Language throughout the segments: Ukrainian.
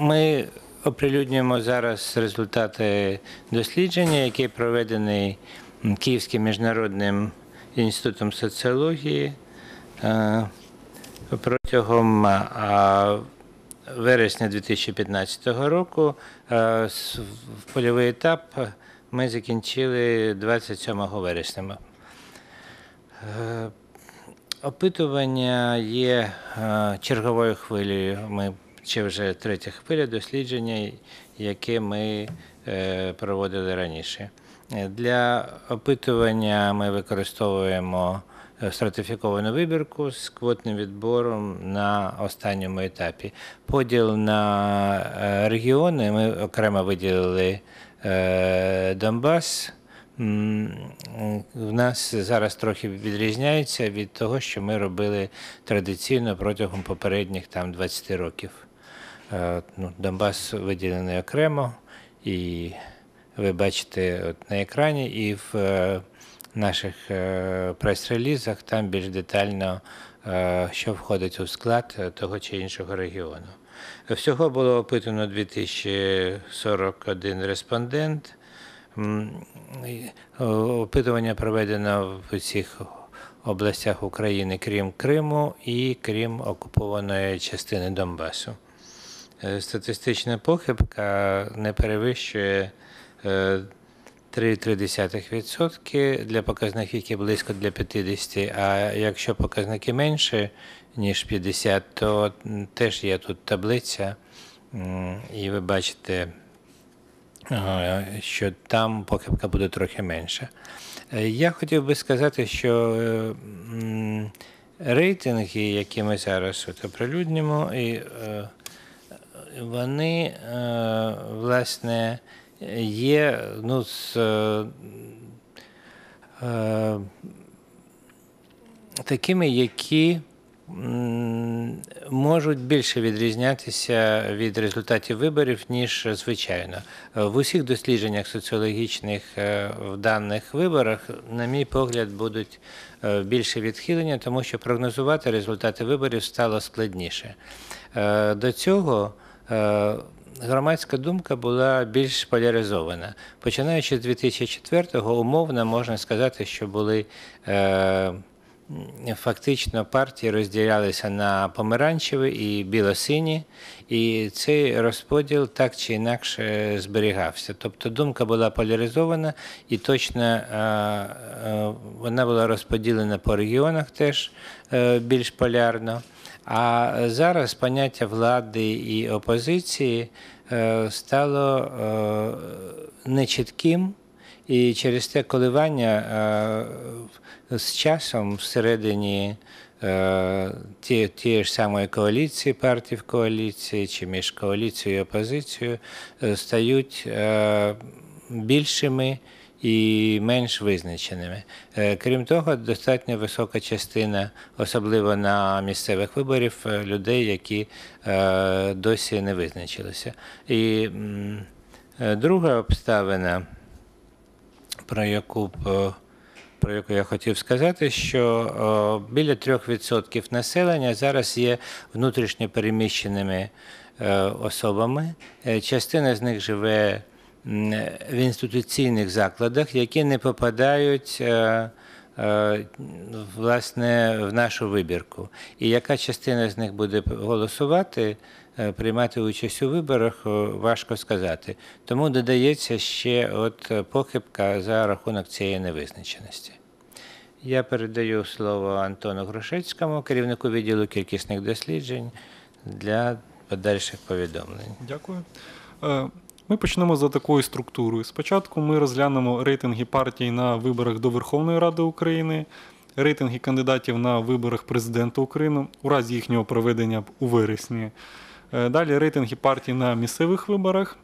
Ми оприлюднюємо зараз результати дослідження, яке проведений Київським міжнародним інститутом соціології е, протягом вересня 2015 року. е, В польовий етап ми закінчили 27 вересня. Е, Опитування є е, черговою хвилею. Ми чи вже третя хвиля дослідження, яке ми е, проводили раніше. Е, Для опитування ми використовуємо е, стратифіковану вибірку з квотним відбором на останньому етапі. Поділ на регіони ми окремо виділили Донбас. В нас зараз трохи відрізняється від того, що ми робили традиційно протягом попередніх там 20 років. Е, Ну, Донбас виділений окремо, і ви бачите от на екрані, і в е, наших е, прес-релізах там більш детально, що входить у склад того чи іншого регіону. Всього було опитано 2041 респондент. Опитування проведено в усіх областях України, крім Криму і крім окупованої частини Донбасу. Е, Статистична похибка не перевищує е, 3,3% для показників, які близько для 50, а якщо показники менше, ніж 50, то теж є тут таблиця, і ви бачите, е, що там похибка буде трохи менша. Е, Я хотів би сказати, що е, рейтинги, які ми зараз оприлюднюємо, і е, вони, е, власне, є ну, з е, е, такими, які можуть більше відрізнятися від результатів виборів, ніж звичайно. В усіх дослідженнях соціологічних в даних виборах, на мій погляд, будуть більше відхилення, тому що прогнозувати результати виборів стало складніше. До цього громадська думка була більш поляризована. Починаючи з 2004-го, умовно можна сказати, що були е, фактично партії розділялися на помаранчеві і білосині, і цей розподіл так чи інакше зберігався. Тобто думка була поляризована і точно е, е, вона була розподілена по регіонах теж е, більш полярно. А зараз поняття влади і опозиції е, стало е, нечітким, і через те коливання е, з часом всередині ті- тієї ж самої коаліції, партій в коаліції, чи між коаліцією і опозицією стають більшими і менш визначеними. Е, Крім того, достатньо висока частина, особливо на місцевих виборів, е, людей, які е, досі не визначилися. І друга обставина, про яку про яку я хотів сказати, що біля 3% населення зараз є внутрішньо переміщеними особами. Частина з них живе в інституційних закладах, які не попадають. е, е, Власне, в нашу вибірку. І яка частина з них буде голосувати, е, приймати участь у виборах, важко сказати. Тому додається ще от похибка за рахунок цієї невизначеності. Я передаю слово Антону Грушецькому, керівнику відділу кількісних досліджень, для подальших повідомлень. Дякую. Ми почнемо за такою структурою. Спочатку ми розглянемо рейтинги партій на виборах до Верховної Ради України, рейтинги кандидатів на виборах президента України у разі їхнього проведення у вересні. Е, Далі рейтинги партій на місцевих виборах.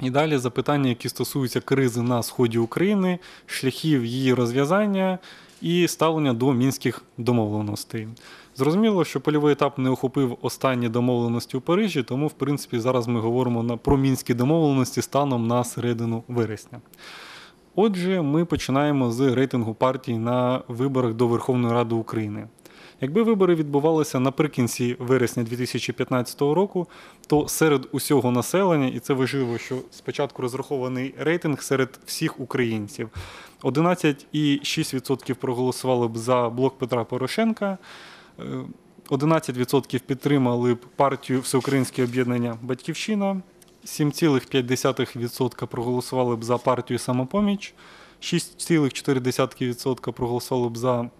І далі запитання, які стосуються кризи на сході України, шляхів її розв'язання і ставлення до мінських домовленостей. Зрозуміло, що польовий етап не охопив останні домовленості у Парижі, тому, в принципі, зараз ми говоримо про мінські домовленості станом на середину вересня. Отже, ми починаємо з рейтингу партій на виборах до Верховної Ради України. Якби вибори відбувалися наприкінці вересня 2015 року, то серед усього населення, і це важливо, що спочатку розрахований рейтинг серед всіх українців. 11,6% проголосували б за блок Петра Порошенка. е, 11% підтримали б партію Всеукраїнське об'єднання Батьківщина, 7,5% проголосували б за партію Самопоміч, 6,4% проголосували б за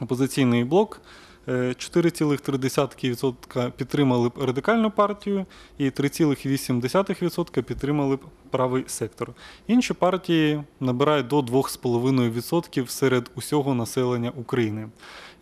опозиційний блок, е, 4,3% підтримали б радикальну партію і 3,8% підтримали б правий сектор. Інші партії набирають до 2,5% серед усього населення України.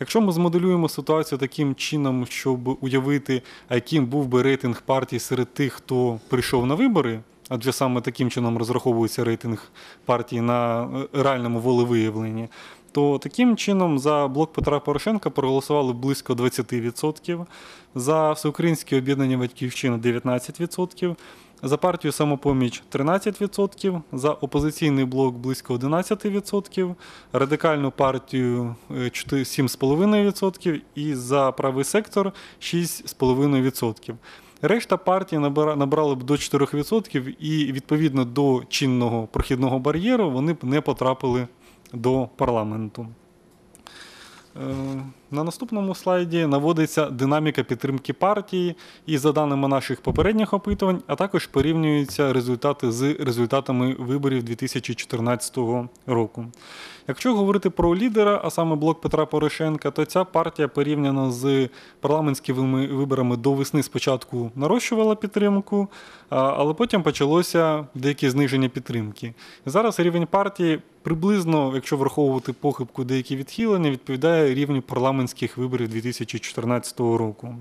Якщо ми змоделюємо ситуацію таким чином, щоб уявити, яким був би рейтинг партій серед тих, хто прийшов на вибори, адже саме таким чином розраховується рейтинг партій на е, реальному волевиявленні, то таким чином за блок Петра Порошенка проголосували близько 20%, за всеукраїнське об'єднання Батьківщина 19%, за партію самопоміч 13%, за опозиційний блок близько 11%, радикальну партію е, 4 7,5% і за правий сектор 6,5%. Решта партій набрали б до 4% і відповідно до чинного прохідного бар'єру вони б не потрапили до парламенту. На наступному слайді наводиться динаміка підтримки партії, і за даними наших попередніх опитувань, а також порівнюються результати з результатами виборів 2014 року. Якщо говорити про лідера, а саме блок Петра Порошенка, то ця партія порівняно з парламентськими виборами до весни спочатку нарощувала підтримку, але потім почалося деяке зниження підтримки. Зараз рівень партії приблизно, якщо враховувати похибку деякі відхилення, відповідає рівню парламентських виборів 2014 року.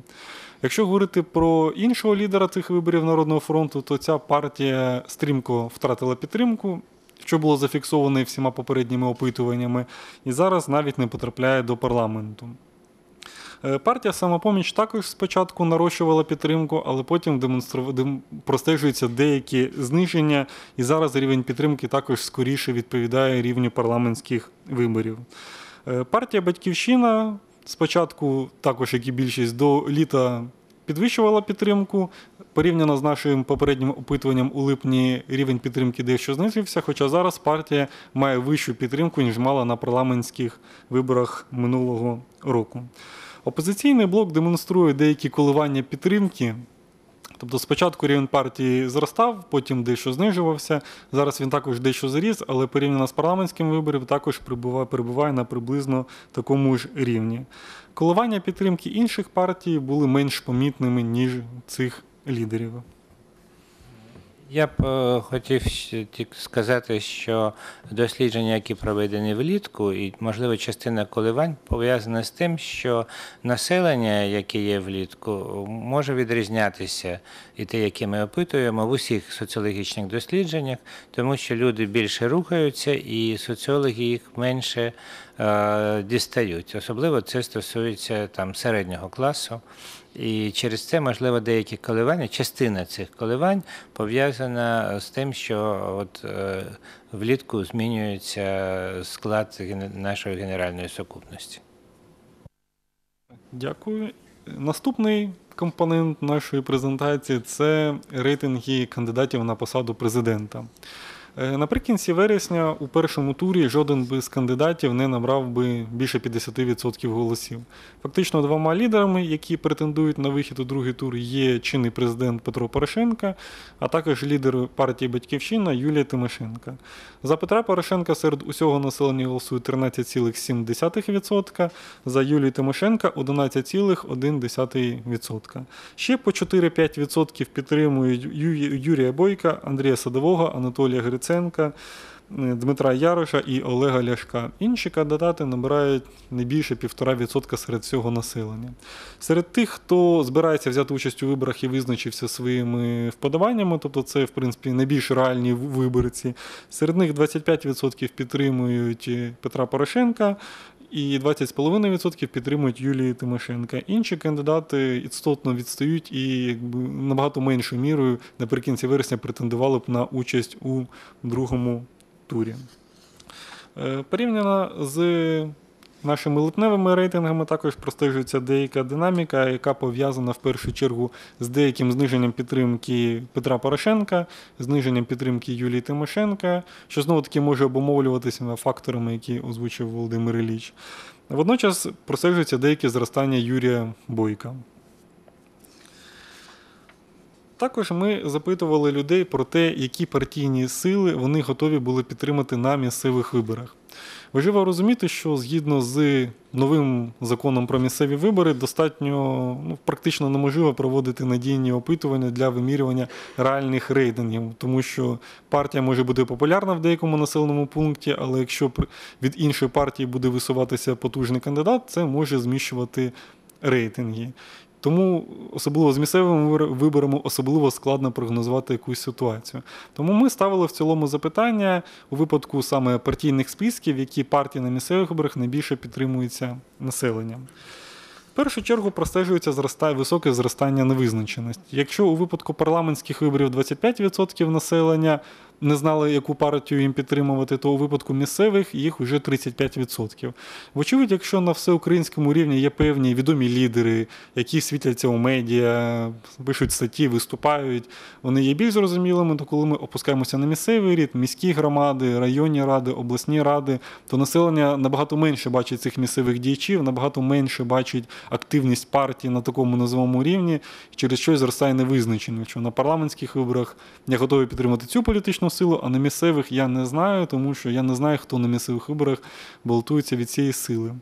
Якщо говорити про іншого лідера цих виборів Народного фронту, то ця партія стрімко втратила підтримку, що було зафіксовано всіма попередніми опитуваннями, і зараз навіть не потрапляє до парламенту. Е, Партія самопоміч також спочатку нарощувала підтримку, але потім демонстру... дем... простежуються деякі зниження, і зараз рівень підтримки також скоріше відповідає рівню парламентських виборів. Е, Партія Батьківщина спочатку, також як і більшість, до літа підвищувала підтримку. Порівняно з нашим попереднім опитуванням у липні рівень підтримки дещо знизився, хоча зараз партія має вищу підтримку, ніж мала на парламентських виборах минулого року. Опозиційний блок демонструє деякі коливання підтримки. Тобто спочатку рівень партії зростав, потім дещо знижувався. Зараз він також дещо зріс, але порівняно з парламентським вибором також перебуває, перебуває на приблизно такому ж рівні. Коливання підтримки інших партій були менш помітними, ніж цих лідерів. Я б е, хотів тільки сказати, що дослідження, які проведені влітку, і, можливо, частина коливань пов'язана з тим, що населення, яке є влітку, може відрізнятися і те, яке ми опитуємо в усіх соціологічних дослідженнях, тому що люди більше рухаються, і соціологи їх менше е, дістають. Особливо це стосується там середнього класу. І через це, можливо, деякі коливання, частина цих коливань пов'язана з тим, що от, е, влітку змінюється склад нашої генеральної сукупності. Дякую. Наступний компонент нашої презентації це рейтинги кандидатів на посаду президента. Е, Наприкінці вересня у першому турі жоден би з кандидатів не набрав би більше 50% голосів. Фактично двома лідерами, які претендують на вихід у другий тур, є чинний президент Петро Порошенка, а також лідер партії Батьківщина Юлія Тимошенка. За Петра Порошенка серед усього населення голосує 13,7%, за Юлію Тимошенка 11,1%. Ще по 4-5% підтримують Юрія Бойка, Андрія Садового, Анатолія Гриценка, е, Дмитра Яроша і Олега Ляшка. Інші кандидати набирають не більше 1,5% серед цього населення. Серед тих, хто збирається взяти участь у виборах і визначився своїми вподобаннями, тобто це, в принципі, найбільш реальні виборці, серед них 25% підтримують е, Петра Порошенка. І 20,5% підтримують Юлії Тимошенка. Інші кандидати істотно відстають і якби набагато меншою мірою наприкінці вересня претендували б на участь у другому турі. Е, Порівняно з Нашими липневими рейтингами також простежується деяка динаміка, яка пов'язана в першу чергу з деяким зниженням підтримки Петра Порошенка, зниженням підтримки Юлії Тимошенка, що знову таки може обумовлюватися факторами, які озвучив Володимир Ілліч. Водночас простежується деяке зростання Юрія Бойка. Також ми запитували людей про те, які партійні сили вони готові були підтримати на місцевих виборах. Важливо розуміти, що згідно з новим законом про місцеві вибори, достатньо ну, практично неможливо проводити надійні опитування для вимірювання реальних рейтингів, тому що партія може бути популярна в деякому населеному пункті, але якщо від іншої партії буде висуватися потужний кандидат, це може зміщувати рейтинги. Тому особливо з місцевими виборами особливо складно прогнозувати якусь ситуацію. Тому ми ставили в цілому запитання у випадку саме партійних списків, які партії на місцевих виборах найбільше підтримуються населенням. В першу чергу простежується зростає високе зростання невизначеності. Якщо у випадку парламентських виборів 25% населення не знали, яку партію їм підтримувати, то у випадку місцевих їх вже 35%. Вочевидь, якщо на всеукраїнському рівні є певні відомі лідери, які світяться у медіа, пишуть статті, виступають, вони є більш зрозумілими, то коли ми опускаємося на місцевий рід, міські громади, районні ради, обласні ради, то населення набагато менше бачить цих місцевих діячів, набагато менше бачить активність партії на такому назовому рівні, через що зростає невизначеність. Що на парламентських виборах я готовий підтримати цю політичну силу, а на місцевих я не знаю, тому що я не знаю, хто на місцевих виборах балотується від цієї сили.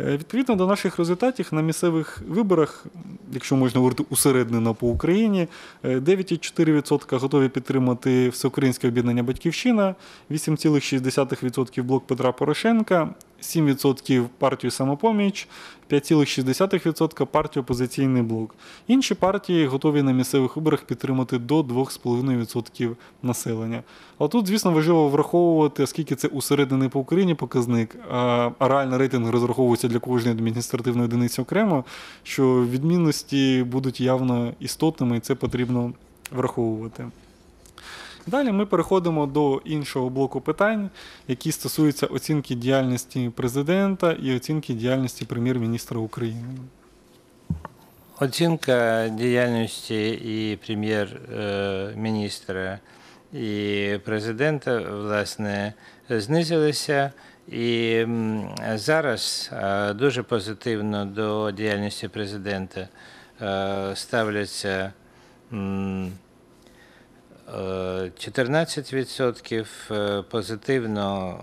Е, Відповідно до наших результатів на місцевих виборах, якщо можна говорити усереднено по Україні, е, 9,4% готові підтримати Всеукраїнське об'єднання Батьківщина, 8,6% блок Петра Порошенка, 7% партію Самопоміч, 5,6% партію Опозиційний блок. Інші партії готові на місцевих виборах підтримати до 2,5% населення. Але тут, звісно, важливо враховувати, оскільки це усереднений по Україні показник, а а реальний рейтинг розраховується для кожної адміністративної одиниці окремо, що відмінності будуть явно істотними, і це потрібно враховувати. Далі ми переходимо до іншого блоку питань, які стосуються оцінки діяльності президента і оцінки діяльності прем'єр-міністра України. Оцінка діяльності і прем'єр-міністра, і президента, власне, знизилися. І зараз е, дуже позитивно до діяльності президента е, ставляться 14%, е, позитивно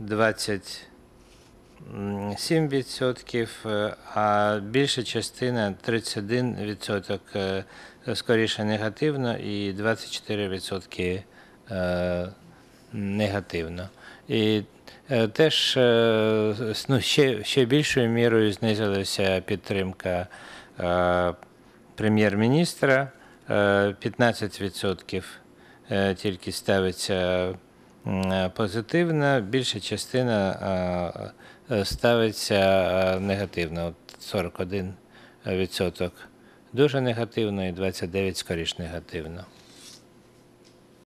е, 20%. М, 7%, е, а більша частина 31% е, скоріше негативно і 24% е, негативно. І е, теж е, ну, ще, ще більшою мірою знизилася підтримка е, прем'єр-міністра. Е, 15% е, тільки ставиться е, позитивно, більша частина е, е, ставиться е, негативно. От 41% дуже негативно і 29% скоріш негативно.